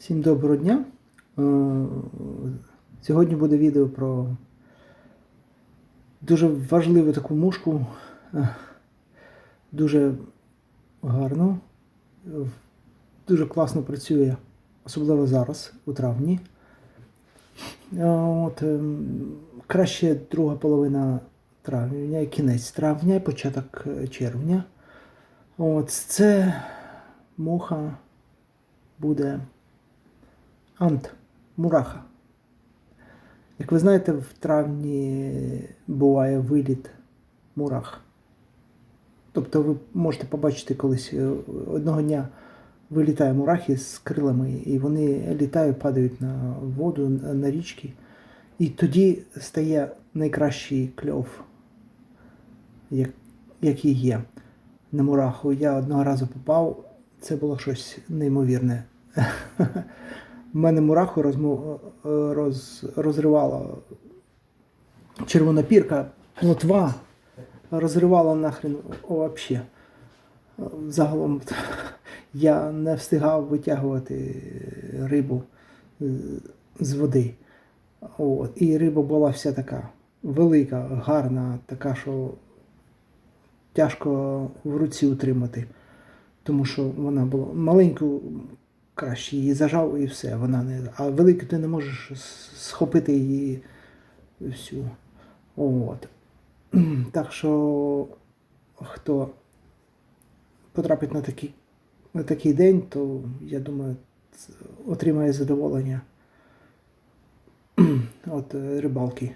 Всім доброго дня. Е, Сьогодні буде відео про дуже важливу таку мушку, е, дуже гарну, е, дуже класно працює, особливо зараз, у травні. От, краще друга половина травня, кінець травня, і початок червня. От, це муха буде Ант Мураха. Як ви знаєте, в травні буває виліт мурах. Тобто ви можете побачити колись е, одного дня вилітає мурахи з крилами, і вони літають, падають на воду, на річки. І тоді стає найкращий кльов, який є на мураху. Я одного разу попав, це було щось неймовірне. Мене мураху розму, е, роз, розривала червона пірка, плотва розривала нахрен вообще. Загалом я не встигав витягувати рибу е, з води. От. І риба була вся така велика, гарна, така, що тяжко в руці утримати. Тому що вона була маленьку, краще її зажав і все. Вона не. А велику ти не можеш схопити її всю. От. Так що хто потрапить на такий, на такий день, то я думаю, отримає задоволення от е, рибалки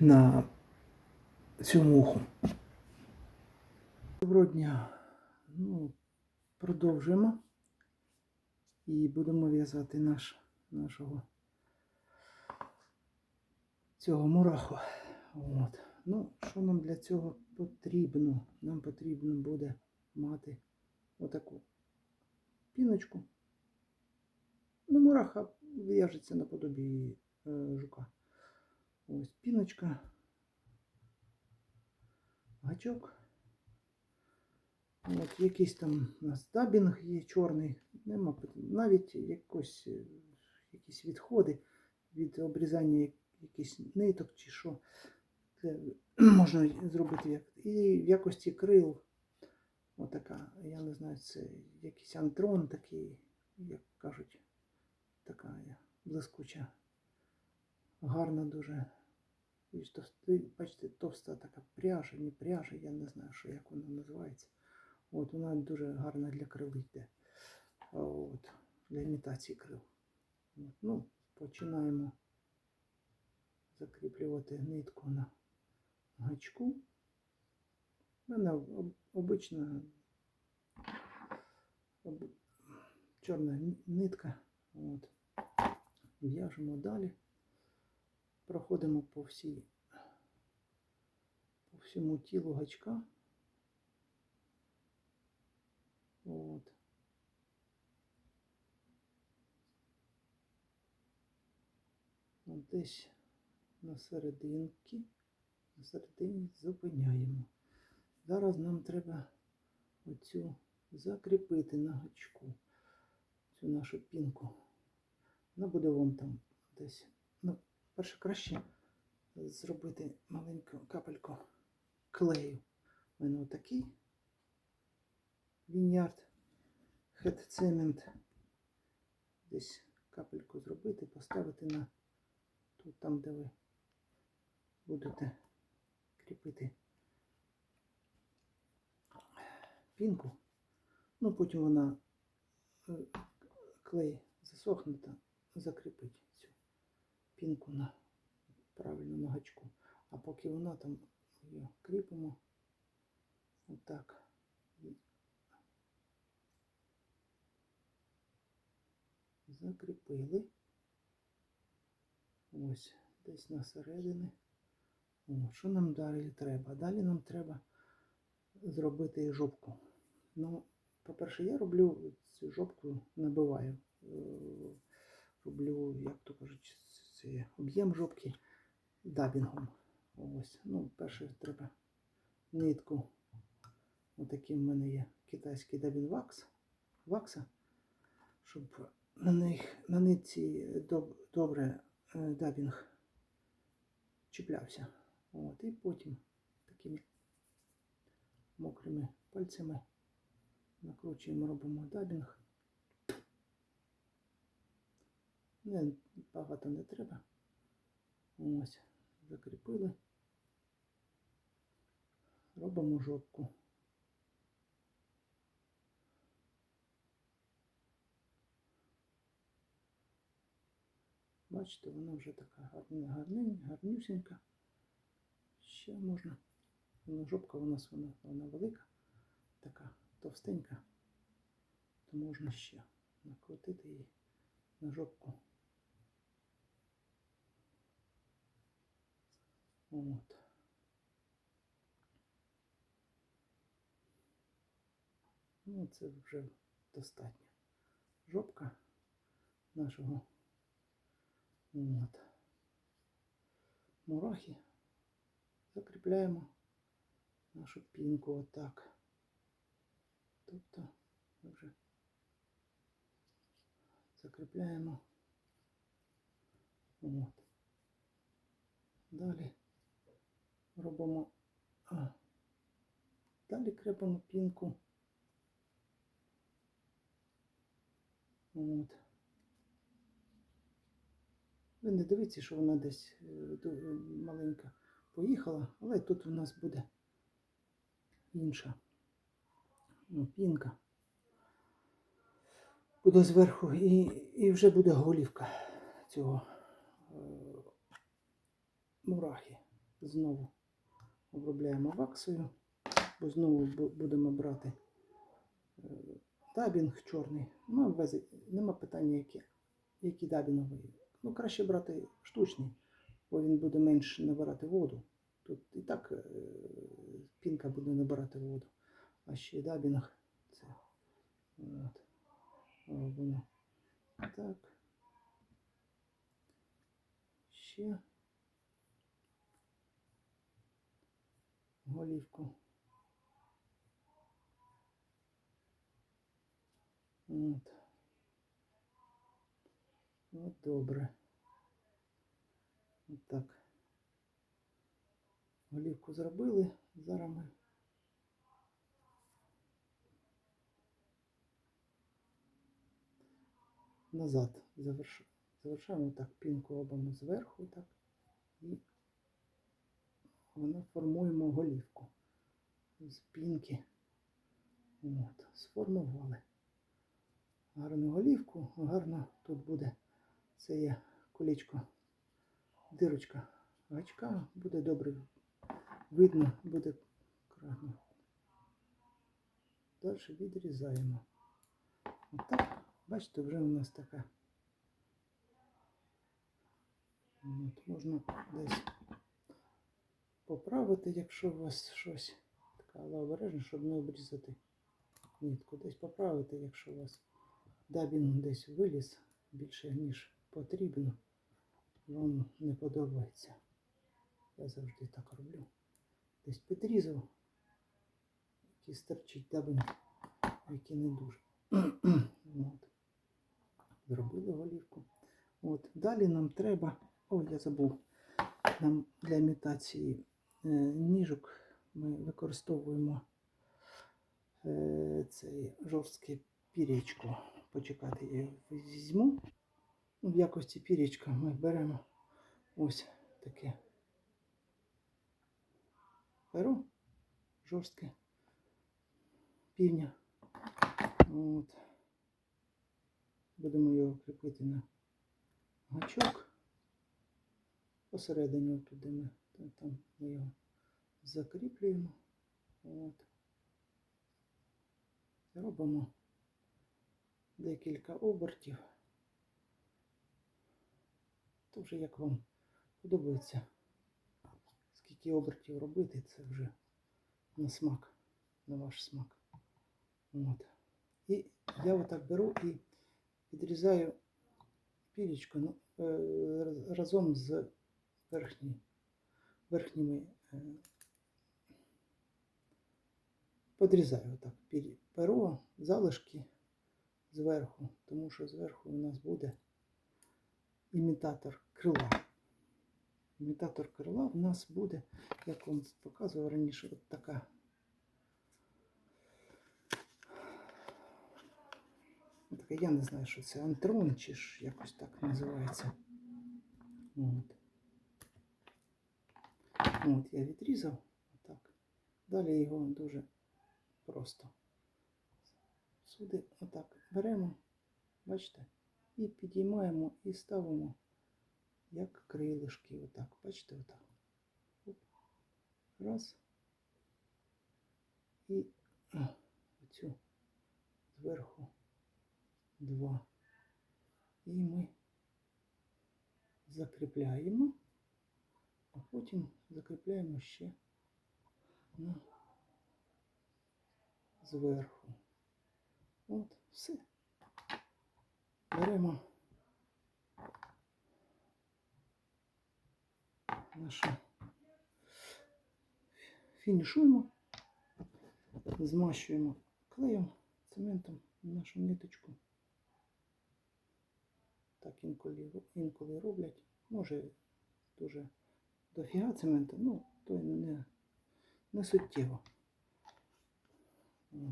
на цю муху. Доброго дня. Ну, продовжуємо. І будемо в'язати наш, нашого цього мураху. От. Ну, що нам для цього потрібно? Нам потрібно буде мати отаку піночку. Ну, мураха в'яжеться наподобі е, жука. Ось піночка, гачок. От якийсь там у нас дабінг є чорний, нема навіть якось, е, якісь відходи від обрізання якихось ниток чи що. Це можна зробити як. І в якості крил. Отака, я не знаю, це якийсь антрон такий, як кажуть, така блискуча, гарна дуже. Бачите, товста така пряжа, не пряжа, я не знаю, що як вона називається. От вона дуже гарна для крил йде. От, для імітації крил. От, ну, починаємо закріплювати нитку на гачку. У мене обична об- чорна нитка. От. В'яжемо далі. Проходимо по всій по всьому тілу гачка. От. От Десь на серединки, на середині зупиняємо. Зараз нам треба оцю закріпити на гачку, цю нашу пінку. Вона буде вон там десь. Ну, перше краще зробити маленьку капельку клею. У мене отакий вінярд, хет цемент. Десь капельку зробити, поставити на тут, там, де ви будете кріпити пінку. Ну, потім вона е, клей засохне та закріпить цю пінку на правильно на гачку. А поки вона там її кріпимо отак. Закріпили. Ось, десь на середини. Що нам далі треба? Далі нам треба зробити жопку. Ну, по-перше, я роблю цю жопку, набиваю. Е, Роблю, як то кажуть, це об'єм жопки дабінгом. Ось. Ну, перше треба нитку. Отакий в мене є китайський дабін вакс. Вакса. щоб на них на нитці доб- добре е, дабінг чіплявся. От, і потім такими мокрими пальцями накручуємо, робимо дабінг. Не, багато не треба. Ось, закріпили. Робимо жопку. Бачите, вона вже така гарна, гарнень, гарнюсінька. Ще можна. Ну, жопка у нас вона, вона велика, така товстенька, то можна ще накрутити її на жопку. От. Ну, це вже достатньо. Жопка нашого от. мурахи. Закріпляємо нашу пінку отак. Тобто вже закріпляємо. От. Далі робимо. А. Далі крепимо пінку. От. Ви не дивіться, що вона десь е, маленька поїхала, але тут у нас буде інша ну, пінка. Буде зверху і, і вже буде голівка цього е, мурахи. Знову обробляємо ваксою, бо знову будемо брати е, дабінг чорний. Ну, нема питання, які, які дабінгові. Ну, краще брати штучний, бо він буде менше набирати воду. Тут і так е, пінка буде набирати воду. А ще дабінг це от, робимо так. Ще голівку. От. От добре. От так. Голівку зробили. Зараз ми назад заверш... завершаємо так, пінку робимо зверху так і воно формуємо голівку з пінки. От, сформували гарну голівку, гарно тут буде це є колечко, дирочка гачка, буде добре видно, буде крайно. Далі відрізаємо. Отак, бачите, вже у нас така. От, можна десь поправити, якщо у вас щось така, обережно, щоб не обрізати нитку. Десь поправити, якщо у вас дабін десь виліз більше, ніж потрібно, вам не подобається. Я завжди так роблю. Десь підрізав, який стерчить а який не дуже. От. Зробили голівку. От. Далі нам треба, о, я забув, нам для імітації е, ніжок ми використовуємо е, цей жорстке пірічко. Почекати, я його візьму. Ну, в якості пірічка ми беремо ось таке перо жорстке півня. От. Будемо його кріпити на гачок. Посередині туди ми, там ми його закріплюємо. От. Робимо декілька обертів. То вже як вам подобається. Скільки обертів робити, це вже на смак, на ваш смак. От. І я отак беру і відрізаю пілечку ну, е, разом з верхні, верхніми. е, Подрізаю отак перо, залишки зверху, тому що зверху у нас буде імітатор крила. Імітатор крила в нас буде, як вам показував раніше, от така. Я не знаю, що це антрон чи ж якось так називається. От. От я відрізав отак. Далі його дуже просто. Сюди отак беремо, бачите, і підіймаємо і ставимо як крилишки. Отак. Бачите, отак. Раз. І оцю зверху два. І ми закріпляємо, а потім закріпляємо ще на зверху. От, все. Беремо наше фінішуємо, змащуємо клеєм, цементом нашу ниточку. Так інколи, інколи роблять. Може дуже дофіга цементу, ну, то не, не суттєво.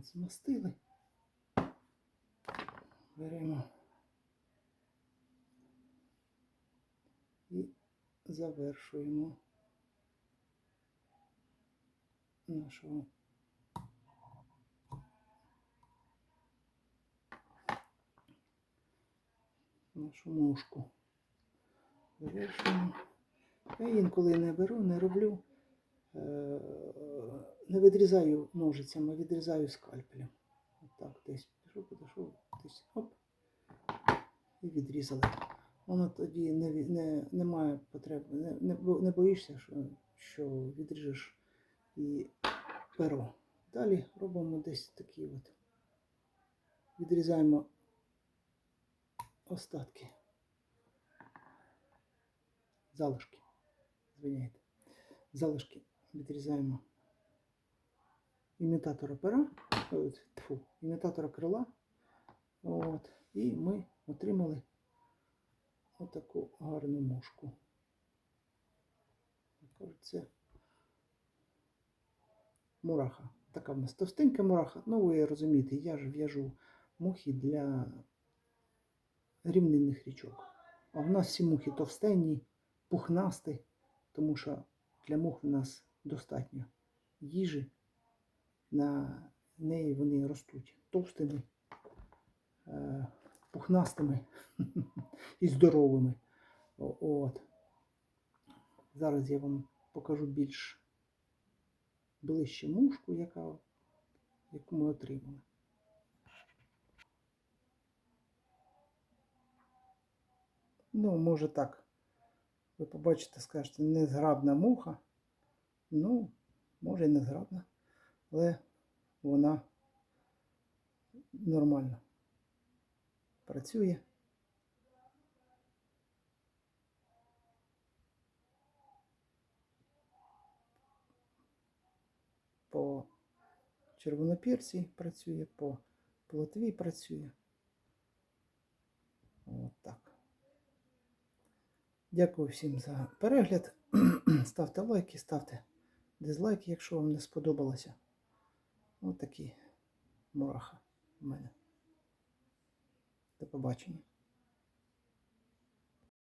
Змастили. Беремо і завершуємо нашого нашу мушку. Завершуємо. Я інколи не беру, не роблю, е, не відрізаю ножицями, відрізаю скальпелем. Отак, десь пішов, підійшов, десь оп, і відрізали. Воно тоді не, ві- не, немає потреби, не, не, не боїшся, що, що відріжеш і перо. Далі робимо десь такі от. Відрізаємо остатки. Залишки. Звиняйте. Залишки відрізаємо імітатора пера, от, тьфу, імітатора крила. От, і ми отримали отаку гарну мушку. Це мураха. Така в нас товстенька мураха. Ну, ви розумієте, я ж в'яжу мухи для рівнинних річок. А в нас всі мухи товстенні, пухнасті, тому що для мух в нас достатньо їжі. На неї вони ростуть товстими, е, пухнастими і здоровими. От. Зараз я вам покажу більш ближче мушку, яка, яку ми отримали. Ну, може так. Ви побачите, скажете, незграбна муха. Ну, може і незграбна, але вона нормально працює. По червонопірці працює, по плотві працює. От так. Дякую всім за перегляд. Ставте лайки, ставте дизлайки, якщо вам не сподобалося. Ось такі мураха в мене. До побачення.